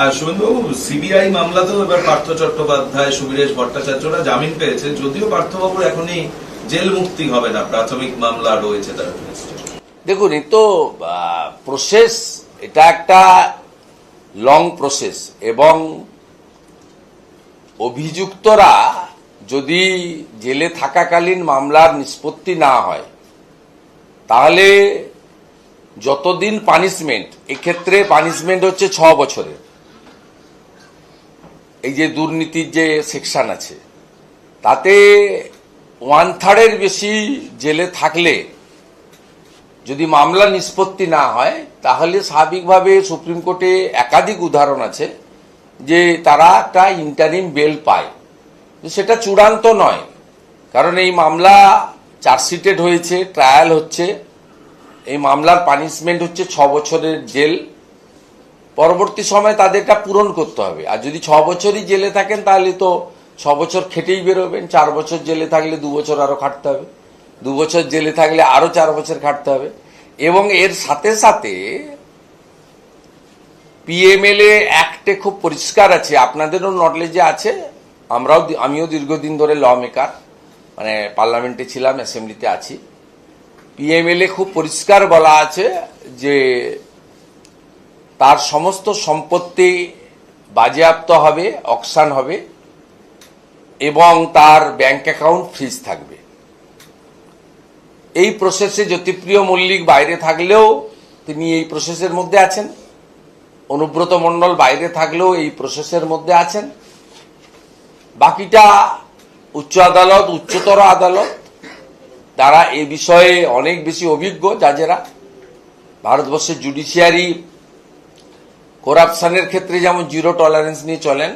আর CBI মামলাতেও এবার পার্থ চট্টোপাধ্যায়, সুবীরেশ ভট্টাচার্যরা জামিন পেয়েছে যদিও পার্থবাবুর এখনই জেল মুক্তি হবে না, প্রাথমিক মামলা রয়েছে তার এ। দেখুন এই তো প্রসেস এটা একটা লং প্রসেস এবং অভিযুক্তরা যদি জেলে থাকাকালীন মামলার নিষ্পত্তি না হয়, তাহলে যতদিন পানিশমেন্ট এক্ষেত্রে পানিশমেন্ট হচ্ছে ছ বছরের এই যে দুর্নীতির যে সেকশন আছে, তাতে ওয়ান থার্ডের বেশি জেলে থাকলে যদি মামলা নিষ্পত্তি না হয়, তাহলে স্বাভাবিকভাবে সুপ্রিম কোর্টে একাধিক উদাহরণ আছে যে তারা একটা ইন্টারিম বেল পায়। সেটা চূড়ান্ত নয়, কারণ এই মামলা চার্জশিটেড হয়েছে, ট্রায়াল হচ্ছে। এই মামলার পানিশমেন্ট হচ্ছে ছ বছরের জেল। পরবর্তী সময় তাদেরটা পূরণ করতে হবে। আর যদি ছ বছরই জেলে থাকেন, তাহলে তো ছ বছর খেটেই বেরোবেন। চার বছর জেলে থাকলে দু বছর আরও খাটতে হবে। দু বছর জেলে থাকলে আরও চার বছর খাটতে হবে। এবং এর সাথে সাথে পিএমএলএ অ্যাক্টে খুব পরিষ্কার আছে। আপনাদেরও নলেজে আছে। আমরাও আমিও দীর্ঘদিন ধরে ল মেকার মানে পার্লামেন্টে ছিলাম অ্যাসেম্বলিতে আছি। পিএমএলএ খুব পরিষ্কার বলা আছে যে তার সমস্ত সম্পত্তি বাজেয়াপ্ত হবে, অকশান হবে, এবং তার ব্যাংক অ্যাকাউন্ট ফ্রিজ থাকবে। এই প্রসেসে জ্যোতিপ্রিয় মল্লিক বাইরে থাকলেও তিনি এই প্রসেসের মধ্যে আছেন। অনুব্রত মণ্ডল বাইরে থাকলেও এই প্রসেসের মধ্যে আছেন। বাকিটা উচ্চ আদালত, উচ্চতর আদালত তারা এ বিষয়ে অনেক বেশি অভিজ্ঞ যারা ভারতবর্ষের জুডিশিয়ারি করাপশনের ক্ষেত্রে যেমন জিরো টলারেন্স নিয়ে চলেন,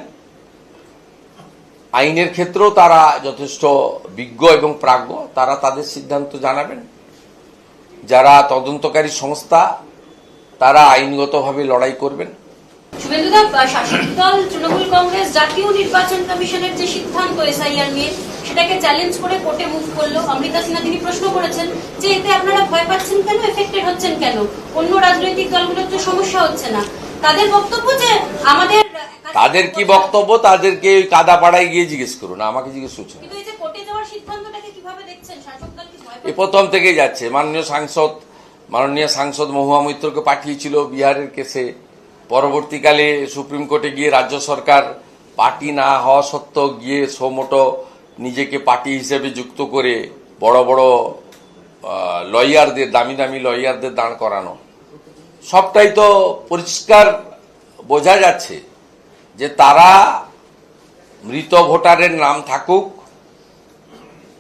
আইনের ক্ষেত্রেও তারা যথেষ্ট বিজ্ঞ এবং প্রাজ্ঞ, তারা তাদের সিদ্ধান্ত জানাবেন। যারা তদন্তকারী সংস্থা, তারা আইনগতভাবে লড়াই করবেন। তৃণমূল কংগ্রেস জাতীয় নির্বাচন কমিশনের যে সিদ্ধান্ত এসআইআর নিয়ে, সেটাকে চ্যালেঞ্জ করে কোর্টে মুভ করল। অমৃতা সিনহা, তিনি প্রশ্ন করেছেন যে এতে আপনারা ভয় পাচ্ছেন কেন? এফেক্টেড হচ্ছেন কেন? অন্য রাজনৈতিক দলগুলোর তো সমস্যা হচ্ছে না। তাদের বক্তব্য যে আমাদের তাদের কি বক্তব্য? তাদেরকে ওই কাদাপাড়ায় গিয়ে জিজ্ঞেস করুন আমাকে জিজ্ঞেস করছেন। এ প্রথম থেকেই যাচ্ছে। মাননীয় সাংসদ মাননীয় সাংসদ মহুয়া মৈত্রকে পাঠিয়েছিল বিহারের কেসে। পরবর্তীকালে সুপ্রিম কোর্টে গিয়ে রাজ্য সরকার পার্টি না হওয়া সত্ত্বেও গিয়ে সোমোটো নিজেকে পার্টি হিসেবে যুক্ত করে বড় বড় লয়ারদের দামি দামি লয়ারদের দাঁড় করানো। সবটাই তো পরিষ্কার বোঝা যাচ্ছে যে তারা মৃত ভোটারের নাম থাকুক,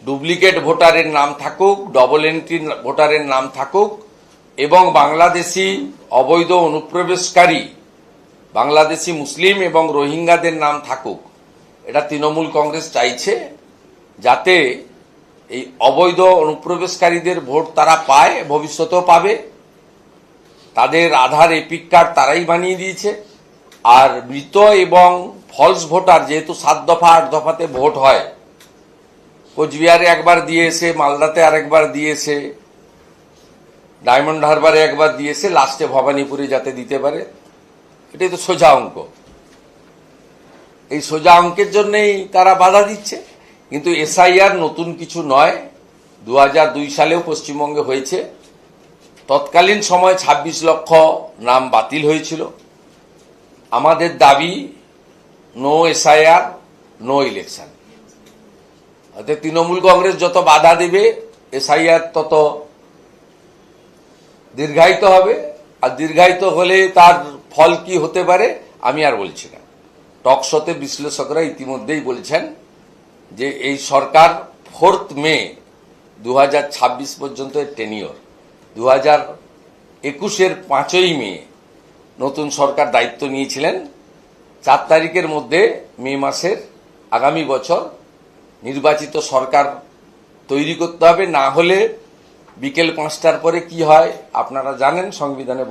ডুপ্লিকেট ভোটারের নাম থাকুক ডবল এন্ট্রি ভোটারের নাম থাকুক, এবং বাংলাদেশি অবৈধ অনুপ্রবেশকারী, বাংলাদেশি মুসলিম এবং রোহিঙ্গাদের নাম থাকুক। এটা তৃণমূল কংগ্রেস চাইছে যাতে এই অবৈধ অনুপ্রবেশকারীদের ভোট তারা পায়, ভবিষ্যতেও পাবে। তাদের আধার এপিক কার্ড তারাই বানিয়ে দিয়েছে। আর মৃত এবং ফলস ভোটার যেহেতু সাত দফা, আট দফাতে ভোট হয়, কোচবিহারে একবার দিয়েছে, মালদাতে আরেকবার দিয়েছে, ডায়মন্ড হারবারে একবার দিয়েছে, লাস্টে ভবানীপুরে যাতে দিতে পারে। এটাই তো সোজা অঙ্ক। এই সোজা অঙ্কের জন্যই তারা বাধা দিচ্ছে। কিন্তু এসআইআর নতুন কিছু নয়। দু সালেও পশ্চিমবঙ্গে হয়েছে। তৎকালীন সময় ২৬ লক্ষ নাম বাতিল হয়েছিল। আমাদের দাবি নো এসআইআর নো ইলেকশন অর্থাৎ তৃণমূল কংগ্রেস যত বাধা দেবে এসআইআর তত দীর্ঘায়িত হবে। আর দীর্ঘায়িত হলে তার ফল কি হতে পারে, আমি আর বলছি না। টকশোতে বিশ্লেষকরা ইতিমধ্যেই বলছেন যে এই সরকার ফোর্থ মে দু হাজার ছাব্বিশ পর্যন্ত টেনিওর দু হাজার একুশের পাঁচই মে নতুন সরকার দায়িত্ব নিয়েছিলেন। চার তারিখের মধ্যে মে মাসের আগামী বছর নির্বাচিত সরকার তৈরি করতে হবে। না হলে বিকেল পাঁচটার পরে কি হয় আপনারা জানেন, সংবিধানে